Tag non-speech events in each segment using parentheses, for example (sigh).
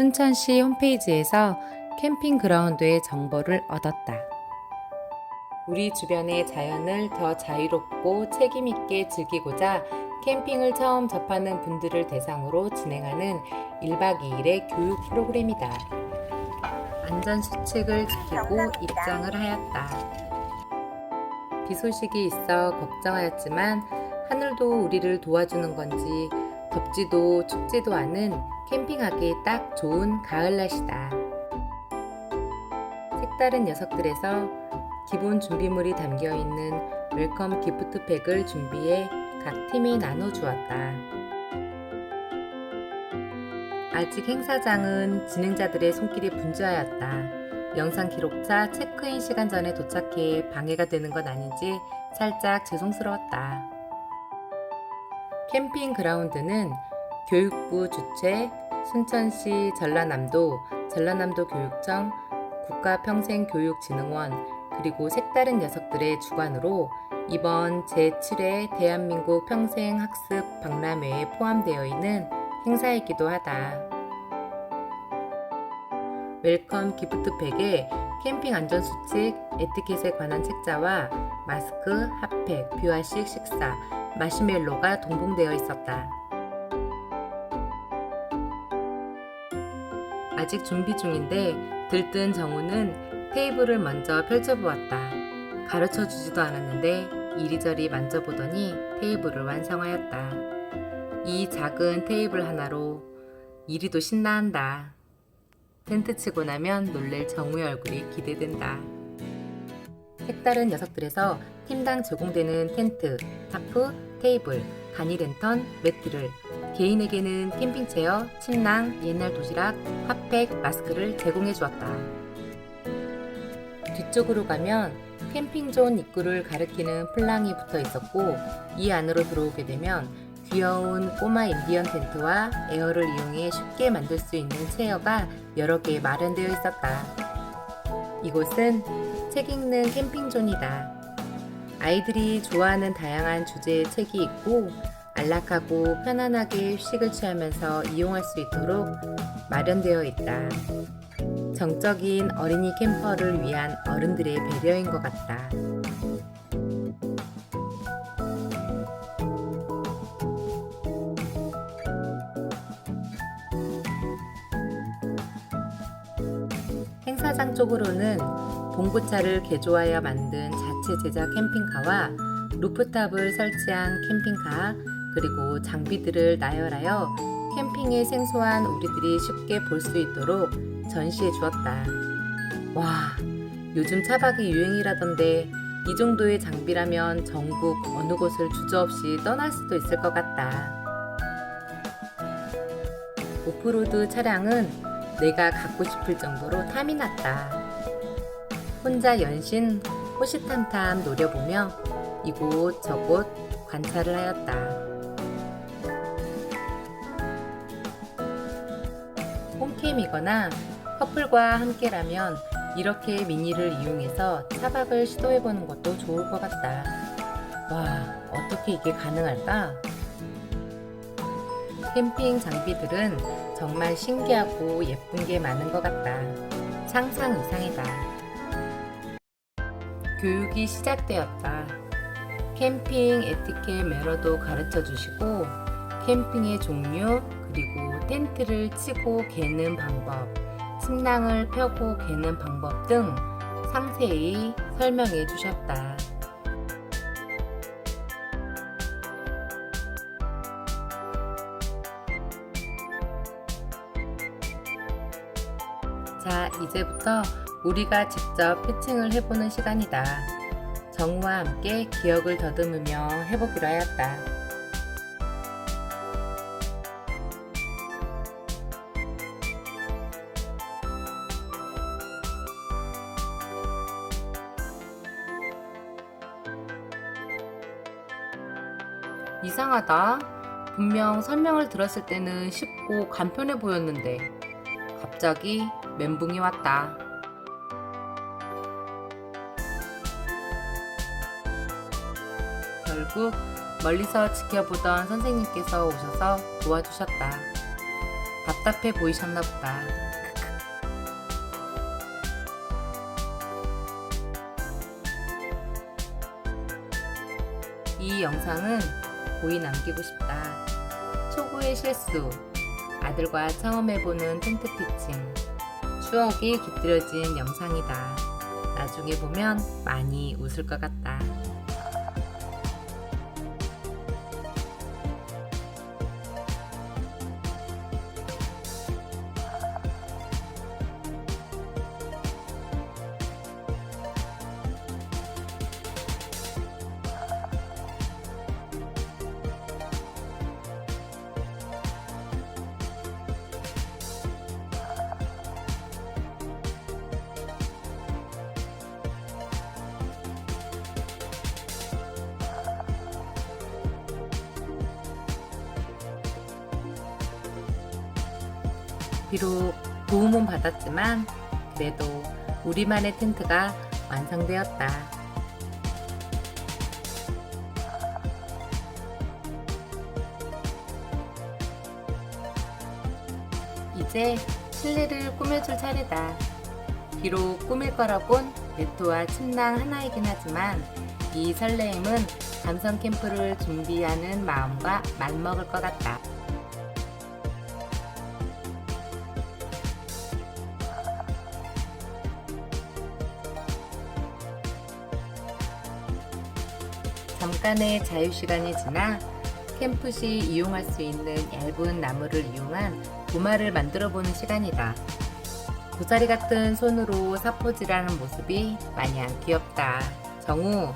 순천시 홈페이지에서 캠핑 그라운드의 정보를 얻었다. 우리 주변의 자연을 더 자유롭고 책임있게 즐기고자 캠핑을 처음 접하는 분들을 대상으로 진행하는 1박 2일의 교육 프로그램이다. 안전 수칙을 지키고 입장을 하였다. 비 소식이 있어 걱정하였지만 하늘도 우리를 도와주는 건지 덥지도 춥지도 않은 캠핑하기 딱 좋은 가을 날씨다. 색다른 녀석들에서 기본 준비물이 담겨 있는 웰컴 기프트팩을 준비해 각 팀이 나눠 주었다. 아직 행사장은 진행자들의 손길이 분주하였다. 영상 기록차 체크인 시간 전에 도착해 방해가 되는 건 아닌지 살짝 죄송스러웠다. 캠핑 그라운드는 교육부 주최 순천시 전라남도 전라남도 교육청 국가평생교육진흥원 그리고 색다른 녀석들의 주관으로 이번 제7회 대한민국 평생학습 박람회에 포함되어 있는 행사이기도 하다. 웰컴 기프트팩에 캠핑 안전수칙, 에티켓에 관한 책자와 마스크, 핫팩, 뷰아식 식사, 마시멜로가 동봉되어 있었다. 아직 준비 중인데 들뜬 정우는 테이블을 먼저 펼쳐보았다. 가르쳐 주지도 않았는데 이리저리 만져보더니 테이블을 완성하였다. 이 작은 테이블 하나로 이리도 신나한다. 텐트 치고 나면 놀랄 정우의 얼굴이 기대된다. 색다른 녀석들에서 팀당 제공되는 텐트, 타프, 테이블, 간이 랜턴, 매트를 개인에게는 캠핑 체어, 침낭, 옛날 도시락, 핫팩, 마스크를 제공해 주었다. 뒤쪽으로 가면 캠핑존 입구를 가리키는 플랑이 붙어 있었고 이 안으로 들어오게 되면 귀여운 꼬마 인디언 텐트와 에어를 이용해 쉽게 만들 수 있는 체어가 여러 개 마련되어 있었다. 이곳은 책 읽는 캠핑존이다. 아이들이 좋아하는 다양한 주제의 책이 있고 안락하고 편안하게 휴식을 취하면서 이용할 수 있도록 마련되어 있다. 정적인 어린이 캠퍼를 위한 어른들의 배려인 것 같다. 행사장 쪽으로는 봉구차를 개조하여 만든 자체 제작 캠핑카와 루프탑을 설치한 캠핑카 그리고 장비들을 나열하여 캠핑에 생소한 우리들이 쉽게 볼 수 있도록 전시해 주었다. 와, 요즘 차박이 유행이라던데 이 정도의 장비라면 전국 어느 곳을 주저없이 떠날 수도 있을 것 같다. 오프로드 차량은 내가 갖고 싶을 정도로 탐이 났다. 혼자 연신 호시탐탐 노려보며 이곳 저곳 관찰을 하였다. 홈캠이거나 커플과 함께라면 이렇게 미니를 이용해서 차박을 시도해보는 것도 좋을 것 같다. 와, 어떻게 이게 가능할까? 캠핑 장비들은 정말 신기하고 예쁜 게 많은 것 같다. 상상 이상이다. 교육이 시작되었다. 캠핑 에티켓 매너도 가르쳐 주시고, 캠핑의 종류, 그리고 텐트를 치고 개는 방법, 침낭을 펴고 개는 방법 등 상세히 설명해 주셨다. 자, 이제부터 우리가 직접 피칭을 해보는 시간이다. 정우와 함께 기억을 더듬으며 해보기로 하였다. 이상하다. 분명 설명을 들었을 때는 쉽고 간편해 보였는데 갑자기 멘붕이 왔다. 결국 멀리서 지켜보던 선생님께서 오셔서 도와주셨다. 답답해 보이셨나 보다. (laughs) 이 영상은 고이 남기고 싶다. 초보의 실수. 아들과 처음 해보는 텐트 피칭. 추억이 깃들여진 영상이다. 나중에 보면 많이 웃을 것 같다. 비록 도움은 받았지만 그래도 우리만의 텐트가 완성되었다. 이제 실내를 꾸며줄 차례다. 비록 꾸밀 거라곤 매트와 침낭 하나이긴 하지만 이 설레임은 감성 캠프를 준비하는 마음과 맞먹을 것 같다. 잠깐의 자유시간이 지나 캠프 시 이용할 수 있는 얇은 나무를 이용한 도마를 만들어 보는 시간이다. 고사리 같은 손으로 사포질하는 모습이 마냥 귀엽다. 정우,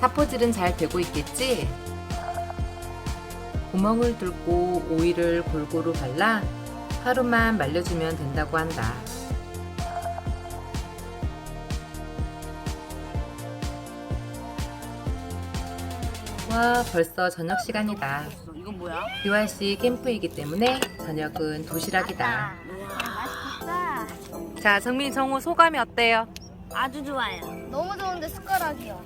사포질은 잘 되고 있겠지? 구멍을 뚫고 오일을 골고루 발라 하루만 말려주면 된다고 한다. 와, 벌써 저녁 시간이다. 이건 뭐야? BYC 캠프이기 때문에 저녁은 도시락이다. 맛있겠다. 자, 정민, 정우 소감이 어때요? 아주 좋아요. 너무 좋은데 숟가락이요.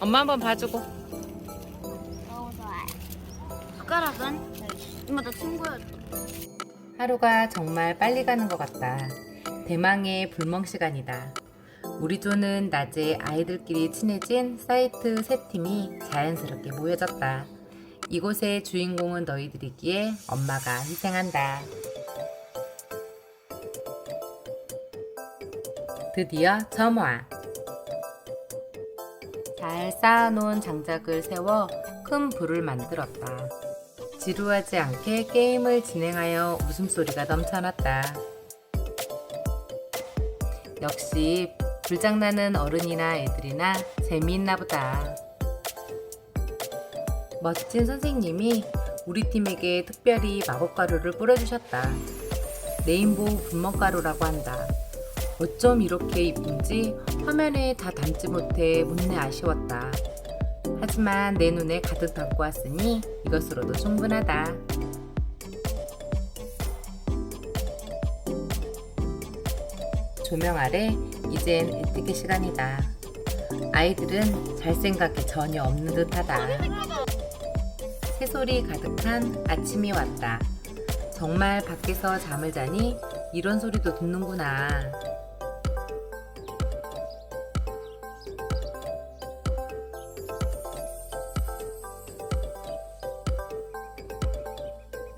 엄마 한번 봐주고. 너무 좋아요. 숟가락은 엄마 나 친구였어. 하루가 정말 빨리 가는 것 같다. 대망의 불멍 시간이다. 우리 조는 낮에 아이들끼리 친해진 사이트 세 팀이 자연스럽게 모여졌다. 이곳의 주인공은 너희들이기에 엄마가 희생한다. 드디어 점화. 잘 쌓아놓은 장작을 세워 큰 불을 만들었다. 지루하지 않게 게임을 진행하여 웃음소리가 넘쳐났다. 역시 불장난은 어른이나 애들이나 재미있나 보다. 멋진 선생님이 우리 팀에게 특별히 마법가루를 뿌려주셨다. 레인보우 분먹가루라고 한다. 어쩜 이렇게 이쁜지 화면에 다 담지 못해 묻네 아쉬웠다. 하지만 내 눈에 가득 담고 왔으니 이것으로도 충분하다. 조명 아래 이젠 에티켓 시간이다. 아이들은 잘 생각이 전혀 없는 듯하다. 새소리 가득한 아침이 왔다. 정말 밖에서 잠을 자니 이런 소리도 듣는구나.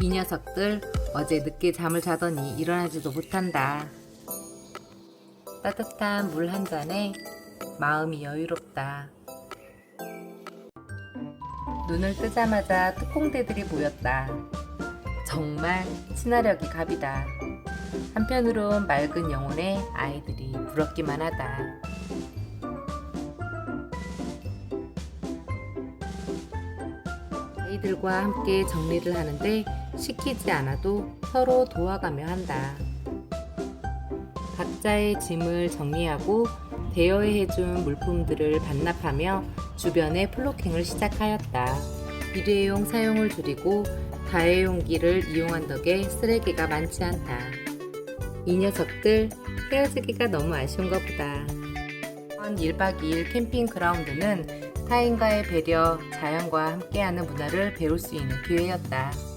이 녀석들 어제 늦게 잠을 자더니 일어나지도 못한다. 따뜻한 물 한 잔에 마음이 여유롭다. 눈을 뜨자마자 특공대들이 보였다. 정말 친화력이 갑이다. 한편으론 맑은 영혼의 아이들이 부럽기만 하다. 아이들과 함께 정리를 하는데 시키지 않아도 서로 도와가며 한다. 각자의 짐을 정리하고 대여해준 물품들을 반납하며 주변의 플로킹을 시작하였다. 일회용 사용을 줄이고 다회용기를 이용한 덕에 쓰레기가 많지 않다. 이 녀석들 헤어지기가 너무 아쉬운가 보다. 이번 1박 2일 캠핑 그라운드는 타인과의 배려, 자연과 함께하는 문화를 배울 수 있는 기회였다.